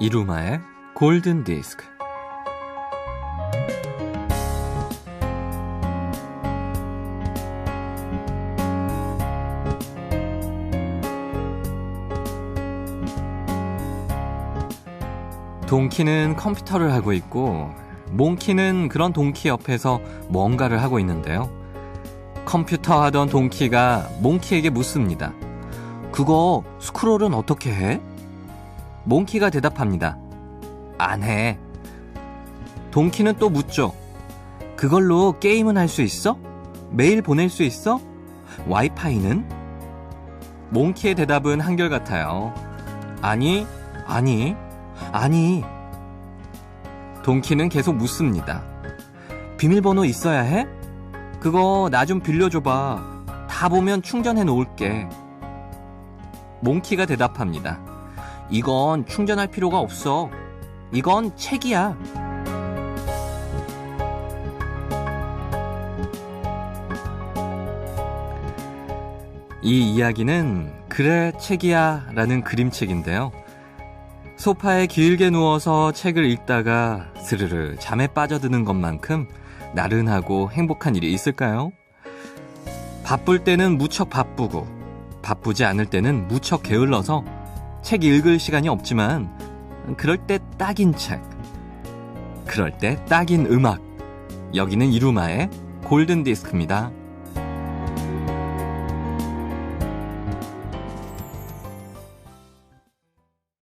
이루마의 골든 디스크. 동키는 컴퓨터를 하고 있고, 몽키는 그런 동키 옆에서 뭔가를 하고 있는데요. 컴퓨터 하던 동키가 몽키에게 묻습니다. 그거 스크롤은 어떻게 해? 몽키가 대답합니다. 안 해. 동키는 또 묻죠. 그걸로 게임은 할 수 있어? 메일 보낼 수 있어? 와이파이는? 몽키의 대답은 한결같아요. 아니, 아니, 아니. 동키는 계속 묻습니다. 비밀번호 있어야 해? 그거 나 좀 빌려줘봐. 다 보면 충전해 놓을게. 몽키가 대답합니다. 이건 충전할 필요가 없어. 이건 책이야. 이 이야기는 그래 책이야 라는 그림책인데요. 소파에 길게 누워서 책을 읽다가 스르르 잠에 빠져드는 것만큼 나른하고 행복한 일이 있을까요? 바쁠 때는 무척 바쁘고 바쁘지 않을 때는 무척 게을러서 책 읽을 시간이 없지만 그럴 때 딱인 책 그럴 때 딱인 음악 여기는 이루마의 골든 디스크입니다.